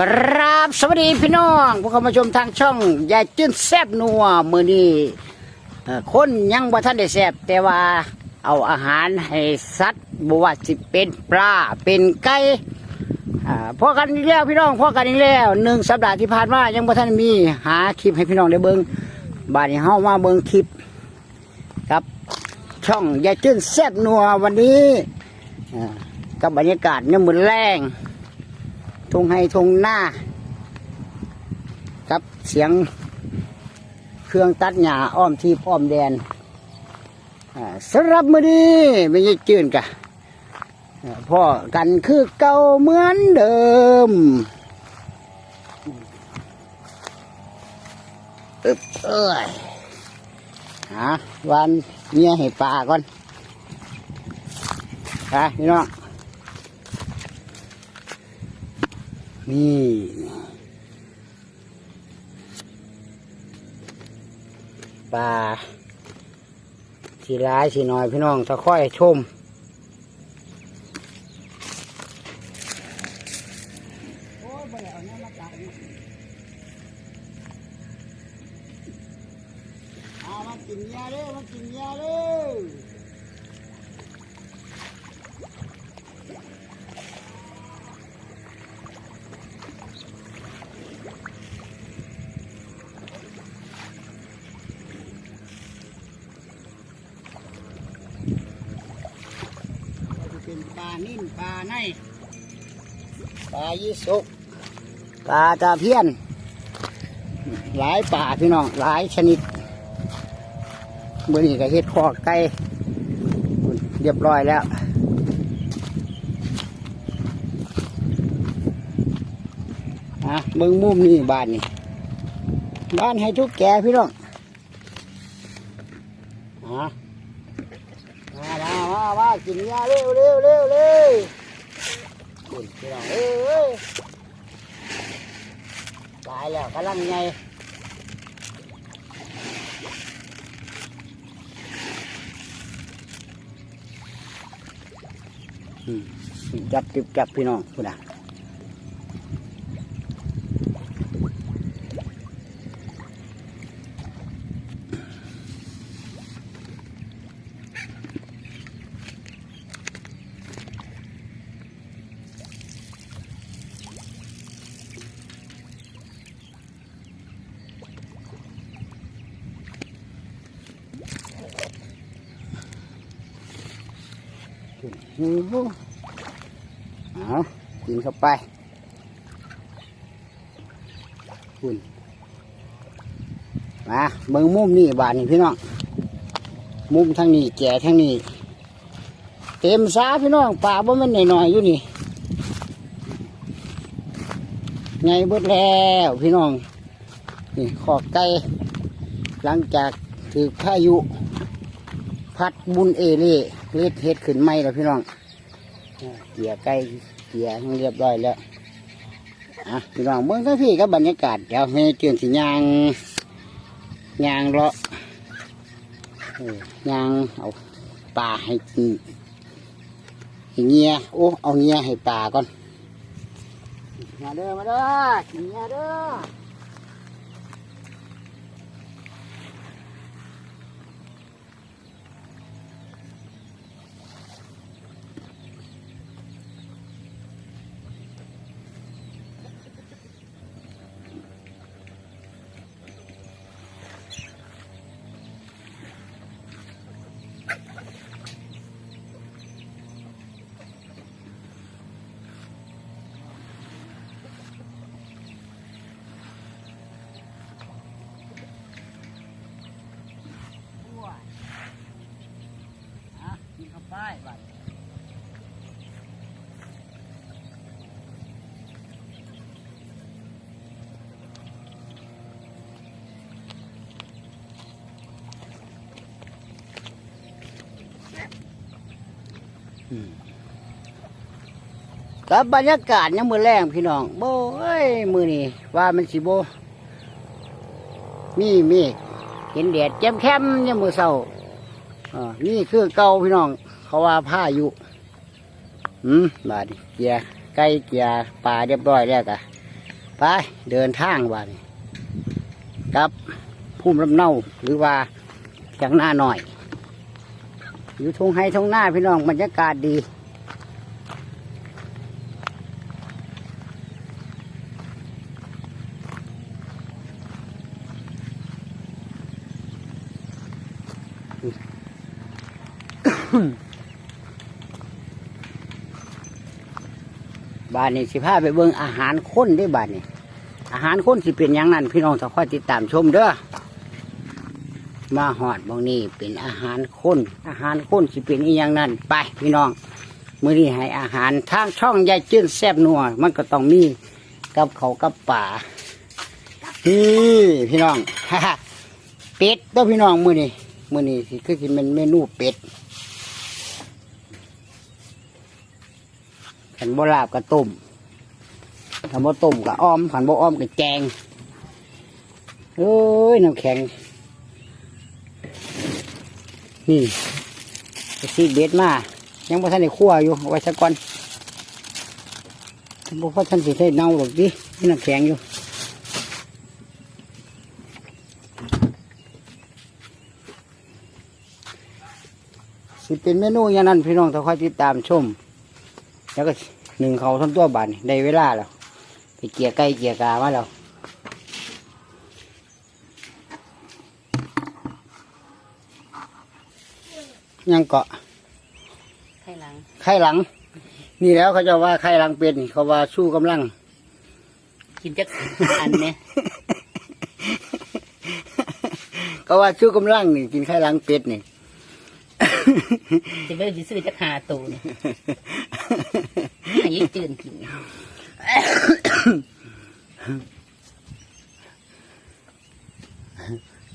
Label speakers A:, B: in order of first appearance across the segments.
A: กราบสวัสดีพี่น้องผู้เข้ามาชมทางช่องยายจื้นแซบนัวมือนี้เอ่อคนยังบ่ท่านได้แซบแต่ว่าเอาอาหารให้สัตว์บ่ว่าสิเป็นปลาเป็นไก่อ่าพอกันอีกแล้วพี่น้องพอกันอีกแล้วหนึ่งสัปดาห์ที่ผ่านมายังบ่ท่านมีหาคลิปให้พี่น้องได้เบิ่งบาดนี้เฮามาเบิ่งคลิปครับ ช่องยายจื้นแซบนัววันนี้อ่ากับบรรยากาศเนี่ยามมือนแรง ทงให้ทงหน้า กับเสียงเครื่องตัดหญ้าอ้อมที่อ้อมแดนสำหรับมือนี้ไม่ใช่จืนกะพ่อกันคือเก่าเหมือนเดิมอึบเอ้ยหาวันเมียให้ปลาก่อนไปพี่น้อง นี่ปลาสีร้ายสีน้อยพี่น้องตะค่อยชมเอามากินยาเลยมากินยาเลยจะเป็ นปลานิ่นปลาในปลายี่สุกปลาตาเพียน หลายป่าพี่น้องหลายชนิดเมื่อนี้ก็เฮ็ดคอกไก่เรียบร้อยแล้วอะเบิ่งมุมนี่บ้านนี่บ้านให้ทุกแกพี่น้องอะ กินยาเร็วเร็วเร็วเร็วกินพี่น้องเอ้ยตายแล้วกำลังไงจับจิบจับพี่น้องคุณอะ เอากินเข้าไปคุณมาเบิ่งมุมนี่บานนี่พี่น้อง มุมทางนี้แก่ทางนี้ เต็มสาพี่น้องป่าบ่มันหน่อยๆอยู่นี่ไงเบิดแล้วพี่น้อง นี่ขอกไก่หลังจากถือพายุ พัดบุญเอเล่เล็ดเฮ็ดขึ้นไม่แล้วพี่น้องเกี่ยไก่เกี่ยให้เรียบร้อยแล้วอะพี่น้องเบิ่งทั้งพี่กับรรยากาศเดี๋ยวให้เกี่ยงสิยางยางเลาะยางเอาปลาให้กินเงียโอ้เอาเงียให้ปลาก่อนมาเด้อมาเด้อเงียเด้อ อะ กินเข้าไปบัดอืมกับบรรยากาศยังมือแรงพี่น้องโบ้ยมือนี่ว่ามันสิโบมีมฆเห็นแดดแจ่มแคมยังมือเศร้าอ่านี่คือเก่าพี่น้อง เขาว่าผ้าอยู่อืมบาดนี้เกียร์ไก่เกียร์ปลาเรียบร้อยแล้วกะไปเดินทางบานครับภูมิลำเนาหรือว่าอย่างหน้าหน่อย อยู่ทงไฮทงหน้าพี่น้องบรรยากาศดี บานนี้สิพาไปเบิ่งอาหารคนได้บานนี้อาหารคนสิเป็นอย่างนั้นพี่น้องต้องคอยติดตามชมเด้อมาหอดบางนี้เป็นอาหารคนอาหารคนสิเป็นอีอย่างนั้นไปพี่น้องมื้อนี้ให้อาหารทางช่องยายจื้นแซบนัวมันก็ต้องมีกับเขากับป่านี่พี่น้องเป็ดเด้อพี่น้องมื้อนี้มื้อนี้สิคือสิเป็นเมนูเป็ด ขันบ่ลาบก็ต้มขันบ่ต้มก็อ้อมขันบ่อ้อมก็แกงเอ้ยน้ำแข็ง นี่ซีเบ็ดมา ยังบ่ทันได้คั่วอยู่เอาไว้สักก่อนท่านบ่พอท่านสิได้เน่าหรอกดิมีน้ำแข็งอยู่สิเป็นเมนูอย่างนั้นพี่น้องต้องคอยติดตามชม แล้วก็หนึ่งเขาทั้งตัวบานนี่ได้เวลาแล้วไปเกี่ยไก่เกี่ยกามาแล้วยังเกาะ
B: ไข่หลัง
A: ไข่หลัง นี่แล้วเขาจะว่าไข่หลังเป็นเขาว่าสู้กำลัง
B: กินจักอันเนี่ย
A: ก็ว่าสู้กำลังนี่กินไข่หลังเป็ดนี่
B: จะไปซื้อจักหาตูนี่ ให้ยิ่งจืนกิน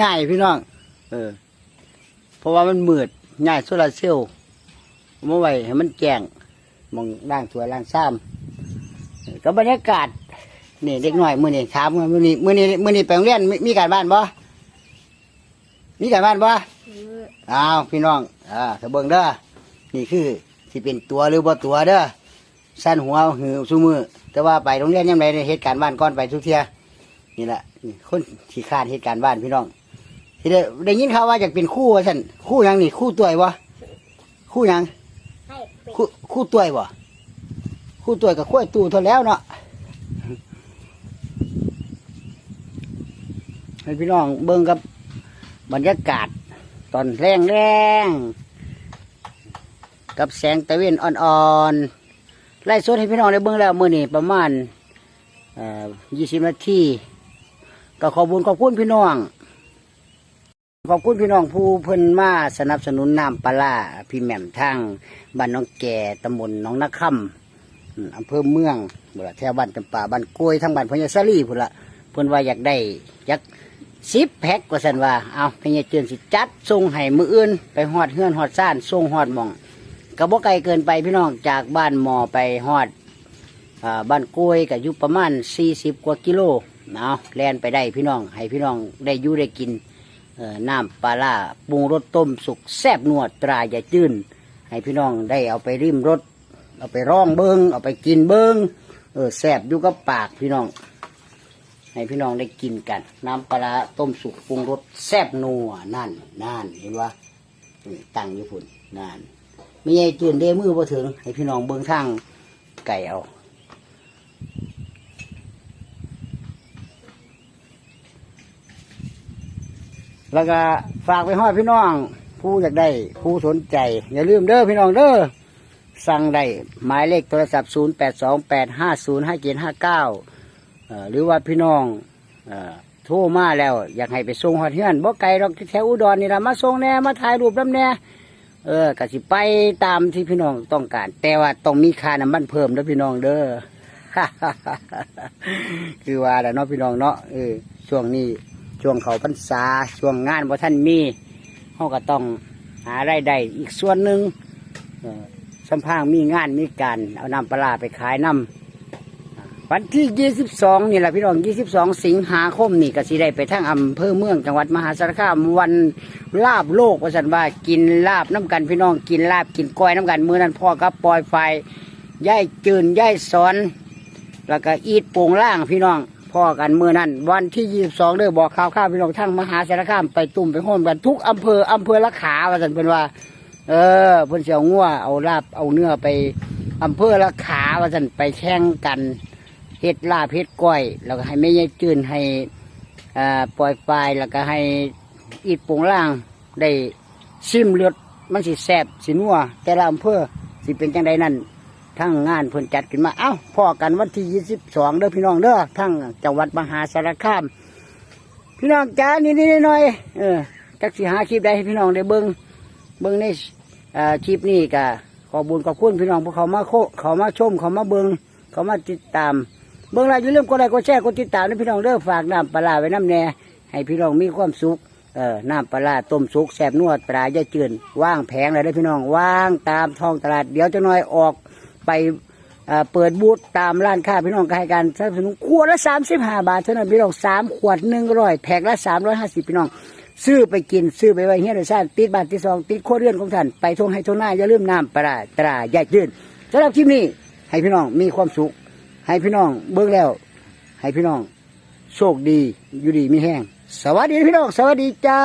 A: ง่ายพี่น้อง เออ เพราะว่ามันมืดง่ายโซลาร์เซลล์เอามาไว้ให้มันแจ้งมองล่างสวยล่างซ้ำเออก็บรรยากาศนี่เด็กหน่อยมือนี่ถามว่ามือนี่มือนี่มือนี่ไปโรงเรียนมีมีการบ้านบ่มีการบ้านบ่อ้าวพี่น้องอ่าถ้าเบิ่งเด้อนี่คือ ที่เป็นตัวหรือบ่ตัวเด้อสั้นหัวหือซูมือ แต่ว่าไปโรงเรียนยังไงในเหตุการณ์บ้านก่อนไปทุกเที่ยนี่แหละนี่คนที่คาดเหตุการณ์บ้านพี่น้องที่ได้ได้ยินข่าวว่าอยากเป็นครู่ว่าฉันครู่หยังนี่ครู่ตัยวะครู่หยังครู่ครู่ตัยวะครู่ตัวยกับขั้วตูเท่าแล้วเนาะให้พี่น้องเบิ่งกับบรรยากาศตอนแรงแรงๆ กับแสงตะเวนอ่อนๆไล่สดให้พี่น้องได้เบิ่งแล้วมื้อนี้ประมาณยี่สิบนาทีก็ขอบุญขอบคุณพี่น้อง ขอบคุณพี่น้องผู้เพิ่นมาสนับสนุนน้ำปลาพี่แหม่มทางบ้านน้องแก่ตำบลน้องนาคำอืมอำเภอเมืองบุละแถวบ้านจำปาบ้านกล้วยทั้งบ้านพญาสลีพุ่นละเพิ่นว่าอยากได้อยากสิบแพ็กกว่าสันว่าเอาพญาเจือนสิจัดส่งให้มืออื่น ไปฮอดเฮือนฮอดซ่านส่งฮอดมอง กระบอกไกลเกินไปพี่น้องจากบ้านหมอไปฮอดอบ้านกล้วยก็อยู่ประมาณสี่สิบกว่ากิโลเอาแล่นไปได้พี่น้อง ให้พี่น้องได้อยู่ได้กินน้ำปลาล่าปรุงรสต้มสุกแซ่บนวดตราย่าจื้นให้พี่น้องได้เอาไปริมรสเอาไปร่องเบิงเอาไปกินเบิงเออแซ่บอยู่กับปากพี่น้อง ให้พี่น้องได้กินกัน น้ำปลาร้าต้มสุกปรุงรสแซ่บนัวนั่นนั่นเห็นว่าตั้งอยู่พุ่นนั่น ไม่ใช่จืนเด้มือพอถึง ให้พี่น้องเบิงทางไก่เอา แล้วก็ฝากไปห้อยพี่น้อง ผู้อยากได้ ผู้สนใจ อย่าลืมเด้อพี่น้องเด้อสั่งได้หมายเลขโทรศัพท์ 0 8 2 8 5 0 5 7 5 9 หรือว่าพี่น้องเอ่อโทรมาแล้ว อยากให้ไปส่งหอดเฮือนบ่ไกลหรอกแถวอุดรนี่ละมาส่งแน่ มาถ่ายรูปน้ำแน่ เออกสิไปตามที่พี่น้องต้องการ แต่ว่าต้องมีค่าน้ำมันเพิ่มเด้อพี่น้องเด้อ คือว่าแล้วเนาะพี่น้องเนาะเออช่วงนี้ช่วงเขาพรรษาช่วงงานบ่ท่านมีเขาก็ต้องหาไรายได้อีกส่วนหนึ่งเอ่อสัมพางมีงานมีการเอาน้ำปลาร้าไปขายน้ำ วันที่ 22 นี่แหละพี่น้อง 22 สิงหาคมนี่ก็สิได้ไปทั้งอำเภอเมืองจังหวัดมหาสารคามวันลาบโลกว่าสันว่ากินลาบน้ำกันพี่น้องกินลาบกินก้อยน้ำกันมือนั้นพ่อกับปล่อยไฟย่ายจืนย่ายสอน แล้วก็อีดโป่งล่างพี่น้องพ่อกันมือนั้น วันที่ยี่สิบสองเด้อบอกข่าวข้าวพี่น้องทั้งมหาสารคามไปตุ่มไปโฮมกันทุกอำเภออำเภอละขาว่าสันเป็นว่า เออเพิ่นเสียวงัวเอาลาบเอาเนื้อไปอำเภอละขาว่าสันไปแข่งกัน เฮ็ดลาบเฮ็ดก้อย แล้วก็ให้แม่ยายจืนให้ปล่อยปลายแล้วก็ให้อีดป่งล่างได้ซิมเลือดมันสิแซ่บสินัวแต่ละอำเภอสิเป็นจังใดนั่นทั้งงานเพิ่นจัดขึ้นมา เอ้าพ่อกันวันที่ยี่สิบสองเด้อพี่น้องเด้อทั้งจังหวัดมหาสารคาม พี่น้องจ้านี่นี่หน่อยเออจักสิหาคลิปได้ให้พี่น้องได้เบิ้งเบิ้งในคลิปนี้ก็ขอบุญขอบคุณพี่น้องพวกเขามาโคเขามาชมเขามาเบิ้งเขามาติดตาม เบิ้งแล้วอย่าลืมกดไลค์กดแชร์กดติดตามนะพี่น้องเด้อฝากน้ำปลาร้าไว้น้ำแน่ให้พี่น้องมีความสุขเออน้ำปลาร้าต้มสุกแสบนวดปลาย่าจืนว่างแผงเลยได้อพี่น้องว่างตามท้องตลาดเดี๋ยวจะน้อยออกไปเอ่อเปิดบูธตามร้านค้าพี่น้องก็ให้การสนับสนุนขวดละสามสิบห้าบาทเท่านั้นพี่น้องสามขวดหนึ่งร้อยแพ็คละสามร้อยห้าสิบพี่น้อง ซื้อไปกินซื้อไปไว้เฮียรสชาติติดบาทที่สองติดโครัวเรือนของท่านไปทงให้ทงหน้าอย่าลืมน้ำปลาร้าตราใหญ่ยืนสำหรับคลิปนี้ให้พี่น้องมีความสุข ให้พี่น้องเบิ่งแล้ว ให้พี่น้อง โชคดี อยู่ดีมีแห้งสวัสดีพี่น้อง สวัสดีจ้า